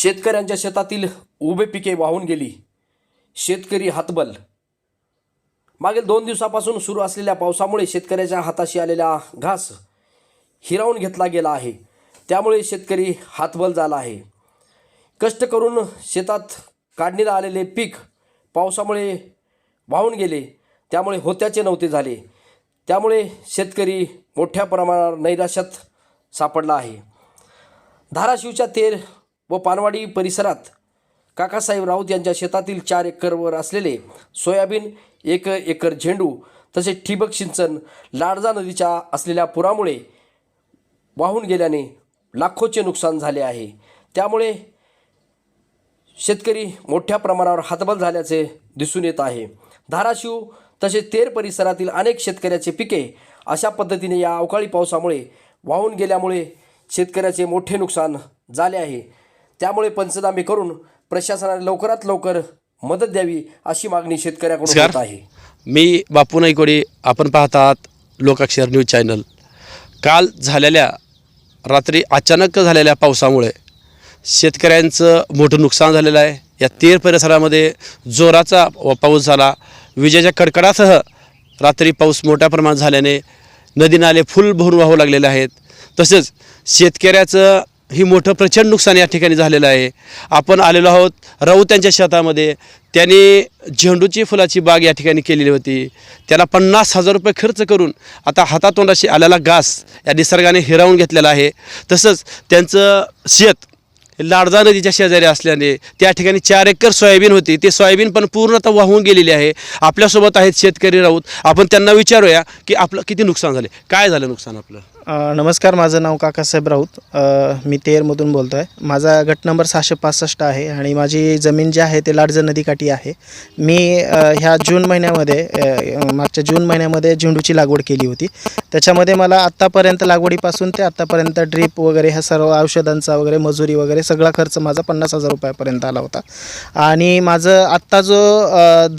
शेतकऱ्यांच्या शेतातील उभे पिके वाहून गेली. शेतकरी हातबल. मागील दोन दिवसापासून सुरू असलेल्या पावसामुळे शेतकऱ्याच्या हाताशी आलेला घास हिरावून घेतला गेला आहे. त्यामुळे शेतकरी हातबल झाला आहे. कष्ट करून शेतात काढणीला आलेले पीक पावसामुळे वाहून गेले. त्यामुळे होत्याचे नव्हते झाले. त्यामुळे शेतकरी मोठ्या प्रमाणावर नैराश्यात सापडला आहे. धाराशिवच्या तेर व पानवाडी परिसरात काकासाहेब राऊत यांच्या शेतातील चार एकरवर असलेले सोयाबीन एक एकर झेंडू तसेच ठिबक सिंचन लाडजा नदीच्या असलेल्या पुरामुळे वाहून गेल्याने लाखोचे नुकसान झाले आहे. त्यामुळे शेतकरी मोठ्या प्रमाणावर हातबल झाल्याचे दिसून येत आहे. धाराशिव तसेच तेर परिसरातील अनेक शेतकऱ्याचे पिके अशा पद्धतीने या अवकाळी पावसामुळे वाहून गेल्यामुळे शेतकऱ्याचे मोठे नुकसान झाले आहे. त्यामुळे पंचनामे करून प्रशासनाने लवकरात लवकर मदत द्यावी अशी मागणी शेतकऱ्याकडून. होत आहे. मी बापू नाईकोडे. आपण पाहतात लोकाक्षर न्यूज चॅनल. काल झालेल्या रात्री अचानक झालेल्या पावसामुळे शेतकऱ्यांचं मोठं नुकसान झालेलं आहे. या तेर परिसरामध्ये जोराचा व- पाऊस झाला. विजेच्या कडकडासह रात्री पाऊस मोठ्या प्रमाणात झाल्याने नदी नाले फुल भरून वाहू लागलेले आहेत. तसेच शेतकऱ्याचं ही मोठं प्रचंड नुकसान या ठिकाणी झालेलं आहे. आपण आलेलो आहोत राऊत त्यांच्या शेतामध्ये. त्यांनी झेंडूची फुलाची बाग या ठिकाणी केलेली होती. त्याला पन्नास हजार रुपये खर्च करून आता हातातोंडाशी आलेला घास या निसर्गाने हिरावून घेतलेला आहे. तसंच त्यांचं शेत लाडजा नदीच्या शेजारी असल्याने त्या ठिकाणी चार एकर सोयाबीन होती. ते सोयाबीन पण पूर्णतः वाहून गेलेली आहे. आपल्यासोबत आहेत शेतकरी राऊत. आपण त्यांना विचारूया की आपलं किती नुकसान झाले? काय झालं नुकसान आपलं? नमस्कार माझं नाव काकासाहेब राऊत. मी तेरमधून बोलतो आहे माझा गट नंबर सहाशे पासष्ट आहे आणि माझी जमीन जी आहे ते लाडजं नदीकाठी आहे. मी ह्या जून महिन्यामध्ये मागच्या जून महिन्यामध्ये झेंडूची लागवड केली होती. त्याच्यामध्ये मला आत्तापर्यंत लागवडीपासून ते आत्तापर्यंत ड्रीप वगैरे ह्या सर्व औषधांचा वगैरे मजुरी वगैरे सगळा खर्च माझा पन्नास हजार रुपयापर्यंत आला होता. आणि माझं आत्ता जो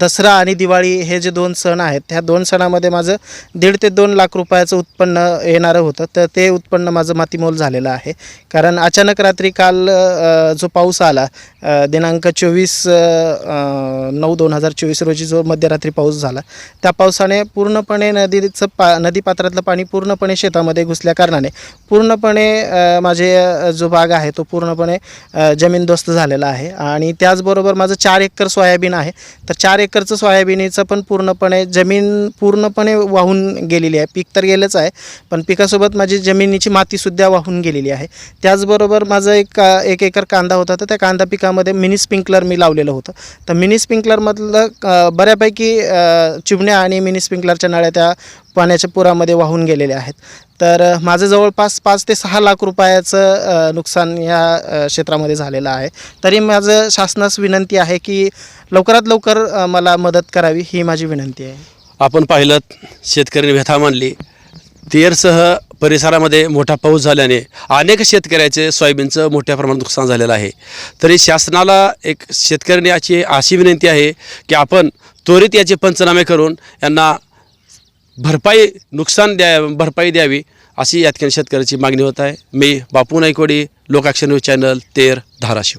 दसरा आणि दिवाळी हे जे दोन सण आहेत ह्या दोन सणामध्ये माझं दीड ते दोन लाख रुपयाचं उत्पन्न येणारं होतं. तर ते उत्पन्न माझं मातीमोल झालेलं आहे. कारण अचानक रात्री काल जो पाऊस आला दिनांक चोवीस नऊ दोन हजार चोवीस रोजी जो मध्यरात्री पाऊस झाला त्या पावसाने पूर्णपणे नदीचं पा नदीपात्रातलं पाणी पूर्णपणे शेतामध्ये घुसल्याकारणाने पूर्णपणे माझे जो बाग आहे तो पूर्णपणे जमीनदोस्त झालेला आहे. आणि त्याचबरोबर माझं चार एकर सोयाबीन आहे. तर चार एकरचं सोयाबीनीचं पण पूर्णपणे जमीन पूर्णपणे वाहून गेलेली आहे. पीक तर गेलंच आहे पण पिकासोबत माझी जमिनीची मातीसुद्धा वाहून गेलेली आहे. त्याचबरोबर माझं एक एक एकर कांदा होता तर त्या कांदा पिकामध्ये मिनी स्प्रिंकलर मी लावलेलं होतं. तर मिनी स्प्रिंकलरमधलं बऱ्यापैकी चिमण्या आणि मिनी स्प्रिंकलरच्या नळ्या त्या पाण्याच्या पुरामध्ये वाहून गेलेल्या आहेत. तर माझं जवळपास पाच ते सहा लाख रुपयाचं नुकसान या क्षेत्रामध्ये झालेलं आहे. तरी माझं शासनास विनंती आहे की लवकरात लवकर मला मदत करावी ही माझी विनंती आहे. आपण पाहिलं शेतकरी व्यथा मानली तेरसह परिसरामध्ये मोठा पाऊस झाल्याने अनेक शेतकऱ्याचे सोयाबीनचं मोठ्या प्रमाणात नुकसान झालेलं आहे. तरी शासनाला एक शेतकऱ्यांनी याची अशी विनंती आहे की आपण त्वरित याचे पंचनामे करून यांना भरपाई नुकसान द्या भरपाई द्यावी अशी या ठिकाणी शेतकऱ्याची मागणी होत आहे. मी बापू नायकोडी लोकाक्षर न्यूज चॅनल तेर धाराशिव.